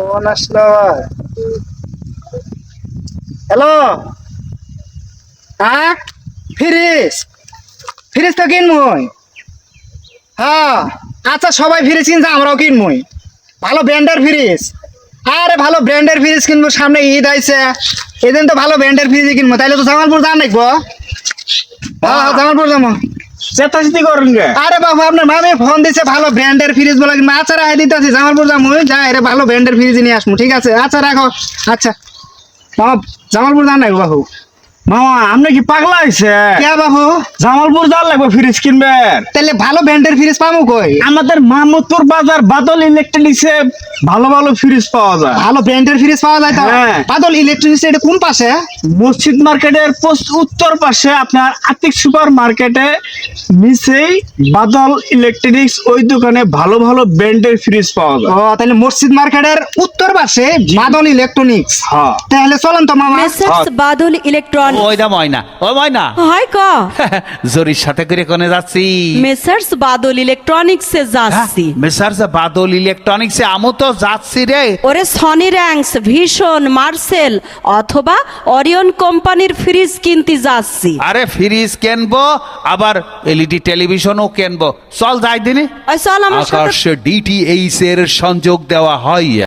Phone আসলো hello? হ্যাঁ? Fridge fridge তো কিনবই হ্যাঁ আচ্ছা সবাই ফ্রিজ কিনছে আমরাও কিনবই ভালো ব্র্যান্ডের ফ্রিজ আরে ভালো ব্র্যান্ডের ফ্রিজ কিনবো সামনে ঈদ আইছে। এদিন তো ভালো ব্র্যান্ডের ফ্রিজ কিনবো। তাইলে তো জামালপুর যান নাকবো হ্যাঁ হ্যাঁ, জামালপুর যাব। চেতাচিতি করেন গে। আরে বাবু, আপনার মামে ফোন দিছে, ভালো ব্র্যান্ডের ফ্রিজ বলে। আচ্ছা রাখা দিতেছি, জামালপুর যাব। যা, এরে ভালো ব্র্যান্ডের ফ্রিজ নিয়ে আসব ঠিক আছে? আচ্ছা রাখো। আচ্ছা। মামা জামালপুর যান নাকি বাবু। মামা আপনি কি পাগলা হয়েছে কে বাবু? জামালপুর যাওয়ার লাগবে ফ্রিজ কিনবেন তাহলে ভালো ব্র্যান্ডের ফ্রিজ পাবো কই? আমাদের মাহমুদপুর বাজার বাদল ইলেকট্রনিক্সে ভালো ভালো ফ্রিজ পাওয়া যায়। ভালো ব্র্যান্ডের ফ্রিজ পাওয়া যায় হ্যাঁ। বাদল ইলেকট্রনিক্স এটা কোন পাশে? মসজিদ মার্কেটের পোস্ট উত্তর পাশে আপনার আতিক সুপার মার্কেটে নিচেই বাদল ইলেকট্রনিক্স ওই দোকানে ভালো ভালো ব্র্যান্ডের ফ্রিজ পাওয়া ও যায় তাহলে মসজিদ মার্কেটের উত্তর পাশে বাদল ইলেকট্রনিক্স। হ্যাঁ। তাহলে চলেন তো মামা। বাদল ইলেকট্রনিক ময়না। ও ময়না। ক। জরির সাথে করে কোনে যাচ্ছি? মেসার্স বাদল ইলেকট্রনিক্সে যাচ্ছি। মেসার্স বাদল ইলেকট্রনিক্সে আমু তো যাচ্ছি রে। ওরে সনি র্যাঙ্কস ভীষণ মার্সেল অথবা অরিয়ন কোম্পানির ফ্রিজ কিনতে যাচ্ছি। আরে ফ্রিজ কিনবো আবার এলইডি টেলিভিশনও কিনবো। চল যাই দিনে। চল আমার সাথে। ডিটিএইচ এর সংযোগ দেওয়া হয়।